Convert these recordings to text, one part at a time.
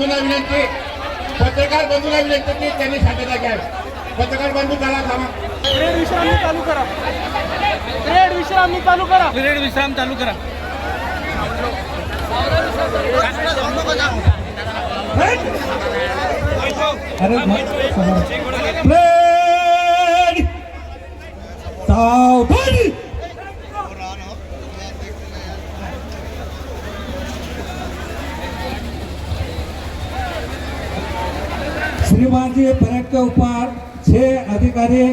बंधूंना विनंती पत्रकार बंधूंना विनंती की त्यांनी शांतता घ्यावी पत्रकार बंधू चला थांबा. पिरियड विश्रांती चालू करा. पिरियड विश्रांती चालू करा. पिरियड विश्राम चालू करा. Ready. अधिकारी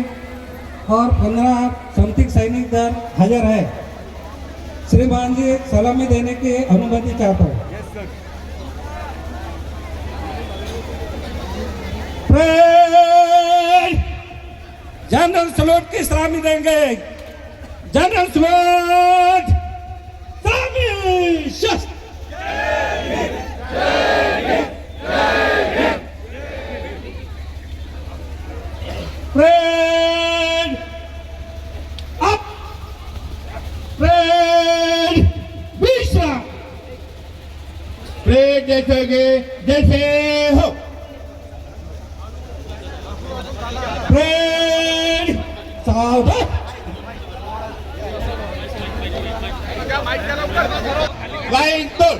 और पंद्रह समथिंग सैनिक दल हाजिर है। श्रीमान जी सलामी देने की अनुमति चाहता हूँ। जनरल सलोट की सलामी देंगे। जनरल सलोट सलामी जैसे हो! सावधान। लाईन तोड।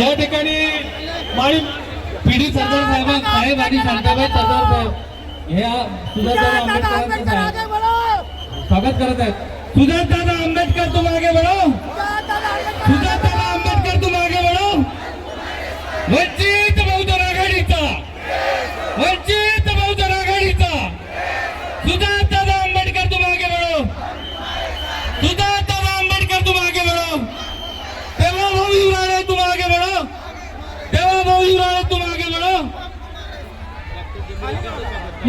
या ठिकाणी माळी पिढी सरदार साहेब साहेब आणि शांताबाई सरदार हे साहेब. स्वागत करत आहेत. सुजाता आंबेडकर तुम आगे बढ़ो सुजाता आंबेडकर तुम आगे बढ़ो वंचित बहुजन आघाडीचा. वंचित बहुजन आघाडीचा. सुजाता आंबेडकर तुम आगे बढ़ो सुजाता आंबेडकर तुम आगे बढ़ो तेव्हा भाऊ युवराळे तुम आगे बढ़ो देवा भाऊ युवराळे तुम आगे बढ़ो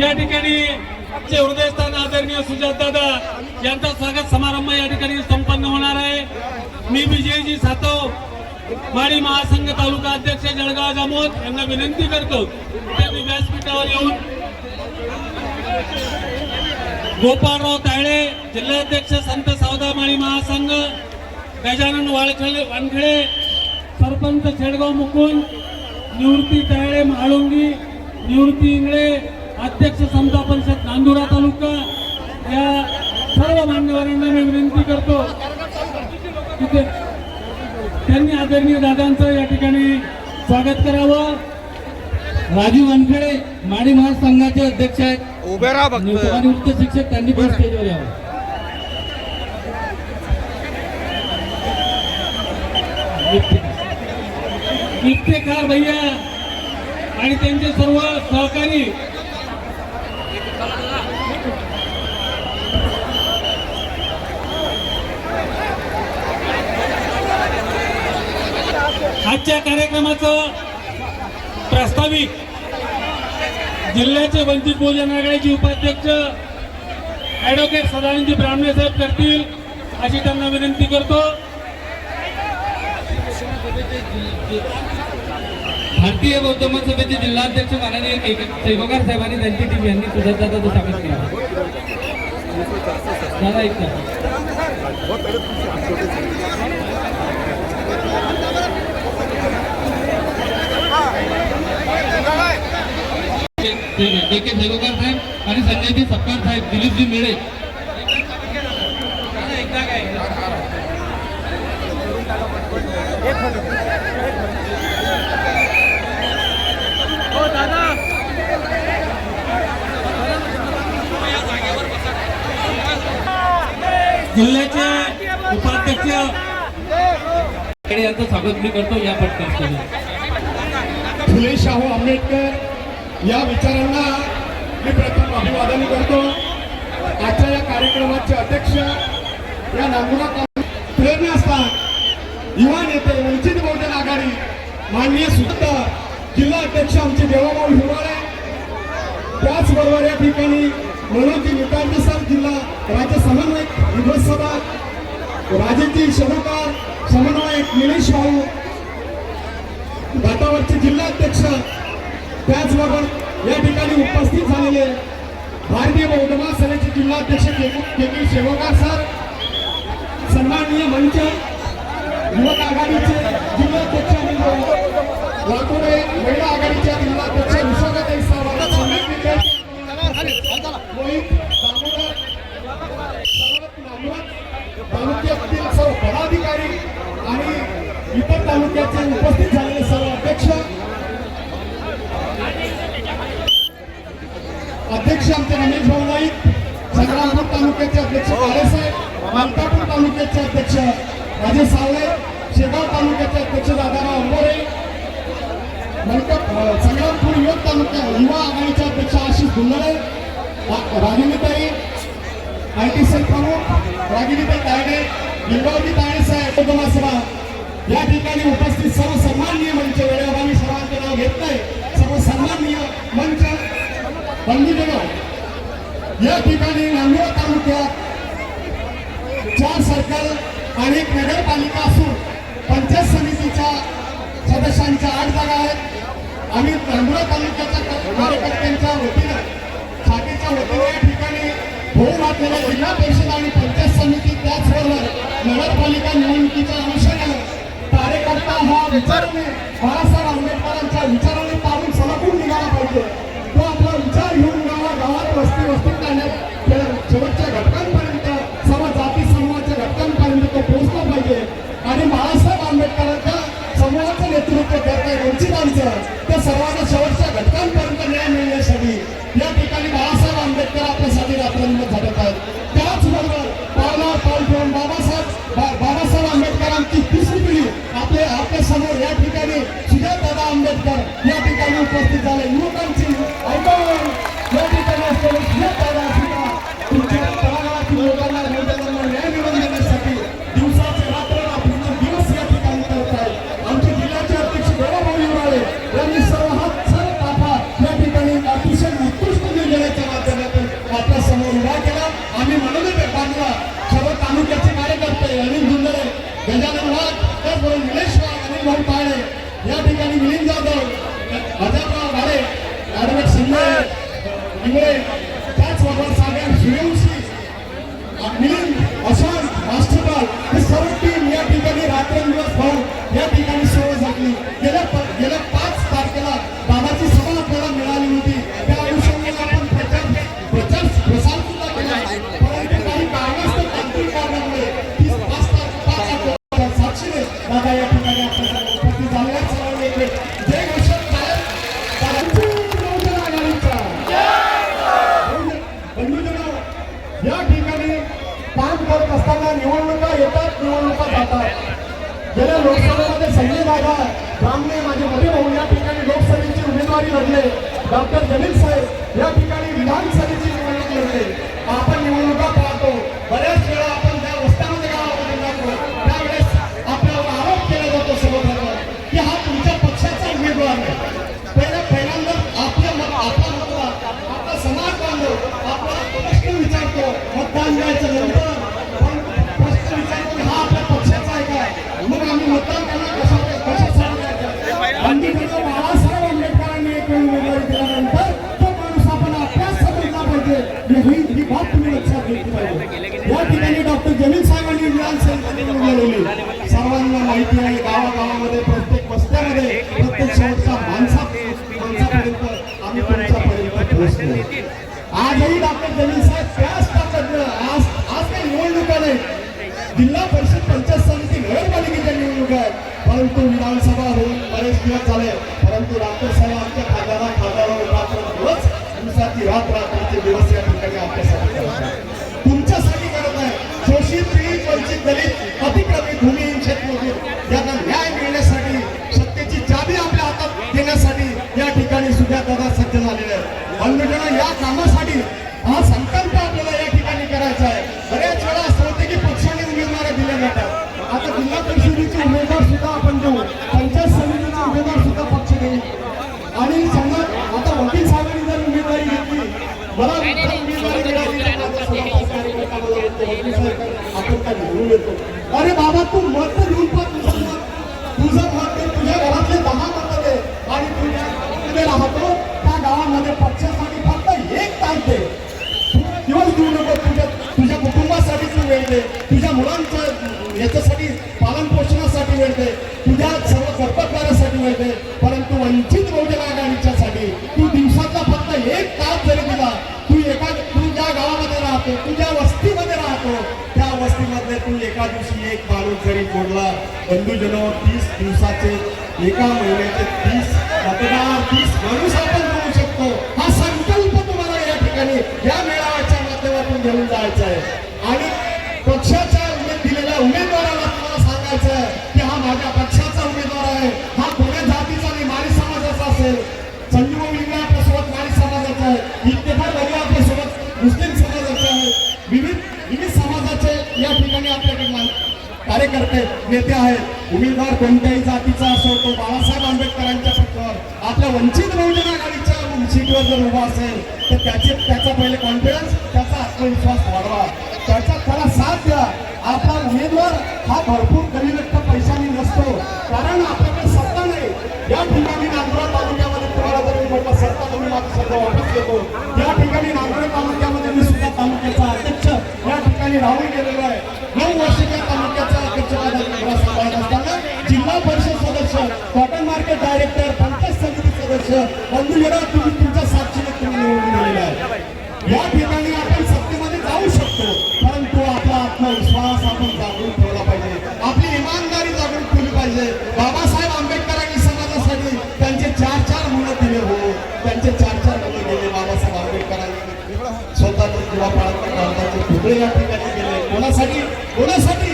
या ठिकाणी आजचे हृदयस्थान आदरणीय सुजात दादा यांचा स्वागत समारंभ या ठिकाणी संपन्न होणार आहे. मी विजयजी सातव माळी महासंघ तालुका अध्यक्ष जळगाव जामोद यांना विनंती करतो त्यांनी व्यासपीठावर येऊन. गोपाळराव तायडे जिल्हाध्यक्ष संत सावदा माळी महासंघ गजानन वाळखेडे वानखळे सरपंच खेडगाव मुकुंद निवृत्ती तायडे महाळुंगी निवृत्ती इंगळे अध्यक्ष समता परिषद नांदुरा तालुका या सर्व मान्यवरांना मी विनंती करतो. की ते त्यांनी आदरणीय दादांचं या ठिकाणी स्वागत करावं. राजू वानखेडे माडी महासंघाचे अध्यक्ष आहेत. उभे राहा आणि उच्च शिक्षक त्यांनी पण स्टेजवर यावं. इफ्तेखार भैया आणि त्यांचे सर्व सहकारी आजच्या कार्यक्रमाचं प्रास्ताविक जिल्ह्याचे वंचित बहुजन आघाडीचे उपाध्यक्ष ॲडव्होकेट सदानंदजी ब्राह्मणे साहेब करतील अशी त्यांना विनंती करतो. भारतीय बौद्ध महासभेचे जिल्हाध्यक्ष माननीय सेवकार साहेबांनी त्यांची टीम यांनी सुजाताचं स्वागत केलं. दादा एक के सेवकार साहेब आणि संजयजी सपकाळ साहेब दिलीपजी मिळे जिल्ह्याचे उपाध्यक्ष यांचं स्वागत मी करतो या पटकन फुले शाहू आंबेडकर या विचारांना मी प्रथम अभिवादन करतो. आजच्या या कार्यक्रमाचे अध्यक्ष या नांदुरा प्रेरणा असतात युवा नेते वंचित बहुजन आघाडी माननीय सुद्धा जिल्हा अध्यक्ष आमचे देवाभाऊ हिवाळे त्याचबरोबर या ठिकाणी मनोजी निकांजी सर जिल्हा राज्य समन्वयक विधानसभा. राजेजी शहकार समन्वयक निलेश भाऊ. घाटावरचे जिल्हाध्यक्ष त्याचबरोबर या ठिकाणी उपस्थित झालेले भारतीय बौद्ध महासभेचे जिल्हाध्यक्ष के के शेवगार सर सन्माननीय मंच युवक आघाडीचे जिल्हाध्यक्ष आणि लातूर महिला आघाडीच्या जिल्हाध्यक्ष विश्वगत साहेब मोहित दामोदर सर्व नामवंत तालुक्यातील सर्व पदाधिकारी आणि इतर तालुक्याचे उपस्थित झालेले सर्व अध्यक्ष अध्यक्ष आमचे रमेश भाऊ नाईक संग्रामपूर तालुक्याचे अध्यक्ष काळेसाहेब मलकापूर तालुक्याचे अध्यक्ष राजे सावळे शेगाव तालुक्याचे अध्यक्ष दादाराव अंबोरे संग्रामपूर युवक तालुक्या युवा आघाडीचे अध्यक्ष आशिष गुंडळे रागिनीताई आय टी सेल प्रमुख रागिनीताई तायडे लिंगावती तायडे साहेब उपमासभा या ठिकाणी उपस्थित सर्व सन्माननीय मंच वेळेवर आम्ही सर्वांचे नाव घेत नाही सर्व सन्माननीय मंच बंधुजन या ठिकाणी नांदुरा तालुक्यात चार सर्कल आणि एक नगरपालिका असून पंचायत समितीच्या सदस्यांच्या आठ जागा आहेत. आम्ही नांदुरा तालुक्याच्या कार्यकर्त्यांच्या वतीनं छातीच्या वतीने या ठिकाणी होऊ घातलेल्या जिल्हा परिषद आणि पंचायत समिती त्याचबरोबर नगरपालिका निवडणुकीच्या अनुषंगाने कार्यकर्ता हा विचाराने बाळासाहेब आंबेडकरांच्या विचाराने पाहून समकून निघाला पाहिजे. तो या ठिकाणी उपस्थित झाले युवकांची ऐकून या ठिकाणी असलेले सुद्धा तुमच्या तळागाळातील लोकांना न्याय मिळवून देण्यासाठी दिवसाचे रात्र दिवस या ठिकाणी करत आहेत आमचे जिल्ह्याचे अध्यक्ष यांनी सर्व हात सर्व ताफा या ठिकाणी अतिशय उत्कृष्ट निर्णयाच्या माध्यमातून आपल्यासमोर उभा केला. आम्ही बांधला सर्व तालुक्याचे कार्यकर्ते अनिल गजानन वाघ त्याचबरोबर निलेश वाघ अनिल भाऊ काळे या ठिकाणी मिलिंद जाधव अजयराव भाडे ऍडव्होकेट शिंदे इंगळे आजही डॉक्टर जमीन साहेब त्याच ताकदनं आज आज काही निवडणुका नाही जिल्हा परिषद पंचायत समिती नगरपालिकेच्या निवडणुका आहेत. परंतु विधानसभा होऊन बरेच दिवस झाले परंतु डॉक्टर साहेब आमच्या खाद्याला खासदारावर रात्र दिवस दिवसाची रात रात्रीचे दिवस या ठिकाणी आपल्यासाठी करत आहेत. तुमच्यासाठी करत आहे शोषित पीडित वंचित दलित अतिक्रमित आता जिल्हा परिषदेचे उमेदवार सुद्धा आपण देऊ. पंचायत समितीचा उमेदवार सुद्धा पक्ष आणि सांगा आता वकील साहेबांनी जर उमेदवारी घेतली अरे बाबा तू मत घेऊन पण तुझं मत तुझ्या घरातले दहा मत दे. आणि तुझ्या राहतो त्या गावामध्ये पक्षासाठी फक्त एक तास दे. दिवस देऊ नको तुझ्या तुझ्या कुटुंबासाठीच वेळ दे. तुझ्या मुलांचं याच्यासाठी पालन पोषणासाठी मिळते तुझ्या सर्व कर्तव्यासाठी मिळते परंतु वंचित बहुजन आघाडीच्यासाठी तू दिवसातला फक्त एक तास जरी दिला तू एका तू ज्या गावामध्ये राहतो तू ज्या वस्तीमध्ये राहतो त्या वस्तीमध्ये तू एका दिवशी एक माणूस जरी जोडला बंधूजन तीस दिवसाचे एका महिन्याचे तीस नेते आहेत. उमेदवार कोणत्याही जातीचा असो तो बाळासाहेब आंबेडकरांच्या पक्षावर. आपल्या वंचित बहुजन आघाडीच्या सीटवर जर उभा असेल तर त्याचे त्याचा पहिले कॉन्फिडन्स त्याचा आत्मविश्वास वाढवा. त्याचा त्याला साथ द्या. आपला उमेदवार हा भरपूर कमी व्यक्त पैशाने नसतो. कारण आपल्याकडे सत्ता नाही. या ठिकाणी नांदुरा तालुक्यामध्ये तुम्हाला जर मी म्हटलं सत्ता तुम्ही माझी सत्ता वापस घेतो. या ठिकाणी नांदुरा तालुक्यामध्ये मी सुद्धा तालुक्याचा अध्यक्ष या ठिकाणी राहून गेलेलो आहे. कोणासाठी? कोणासाठी?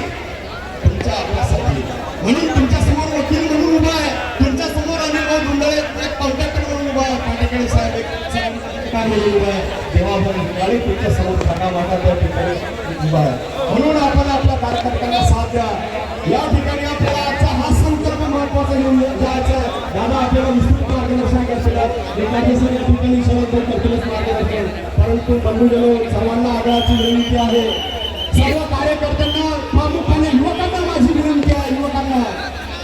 तुमच्या आपल्यासाठी म्हणून तुमच्यासमोर वकील म्हणून उभा आहे. तुमच्यासमोर अनिल भाऊ गुंडळे एक कॉन्ट्रॅक्टर म्हणून उभा आहे. पाटेकडे साहेब एक साहेब म्हणून उभा आहे. तेव्हा गाडी तुमच्यासमोर फाटा माटा त्या ठिकाणी उभा आहे. म्हणून आपण आपल्या कार्यकर्त्यांना साथ द्या. या ठिकाणी आपल्याला आजचा हा संकल्प महत्त्वाचा घेऊन जायचा दादा आपल्याला विस्तृत मार्गदर्शन करतील एकादशी या ठिकाणी शरद करतीलच मार्गदर्शन परंतु बंधुजनो सर्वांना आग्रहाची विनंती आहे. सर्व कार्यकर्त्यांना प्रामुख्याने युवकांना माझी विनंती आहे युवकांना.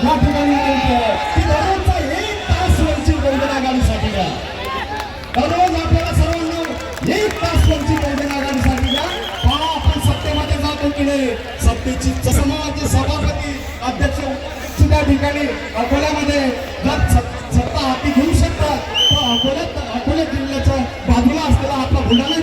या ठिकाणी विनंती आहे की दररोजचा एक तास वंचित बहुजन आघाडीसाठी द्या. दररोज आपल्याला सर्वांना एक तास वंचित बहुजन आघाडीसाठी द्या. पहा आपण सत्तेमध्ये जातो की नाही? सत्तेची समाजाचे सभापती अध्यक्ष सुद्धा ठिकाणी अकोल्यामध्ये जर सत्ता हाती घेऊ शकतात तर अकोल्यात अकोला जिल्ह्याच्या बाजूला असलेला आपला बुलढाणा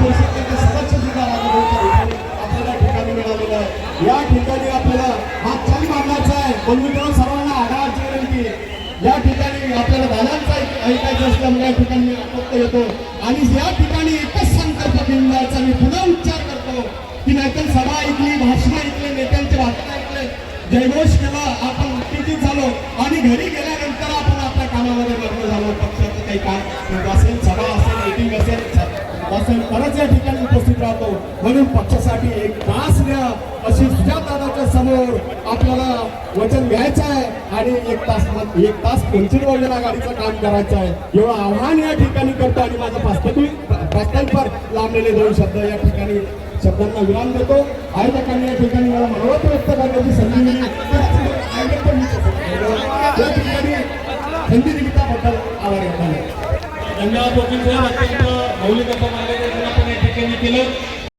परिषदेचे सदस्य सुद्धा ठिकाणी आपल्याला ठिकाणी मिळालेलं आहे या ठिकाणी आपल्याला हात छान मांडायचा आहे बंधुत्व सर्वांना आढावाची विनंती या ठिकाणी आपल्याला दादांचा ऐकायचं असल्यामुळे या ठिकाणी फक्त येतो आणि या ठिकाणी एकच संकल्प बिंदायचा मी पुन्हा उच्चार करतो की नाहीतर सभा ऐकली भाषण ऐकले नेत्यांचे भाषण ऐकले जयघोष केला आपण उत्तेजित झालो आणि घरी गेल्यानंतर आपण आपल्या कामामध्ये मग्न झालो पक्षाचं काही काम तरच या ठिकाणी उपस्थित राहतो. म्हणून पक्षासाठी एक तास द्या अशी सुजातादाच्या समोर आपल्याला वचन घ्यायचं आहे आणि एक तास एक तास वंचित बहुजन गाडीचं काम करायचं आहे. एवढं आव्हान या ठिकाणी करतो आणि माझं प्रास्ताविक प्रास्ताविकवर लांबलेले दोन शब्द या ठिकाणी शब्दांना विराम देतो. आयोजकांनी या ठिकाणी मला मनोरथ व्यक्त करण्याची संधी दिली या ठिकाणी संधी निमित्ताबद्दल आभार व्यक्त धन्यवाद. वकील साहेब अत्यंत मार्गदर्शन आपण या ठिकाणी केलं.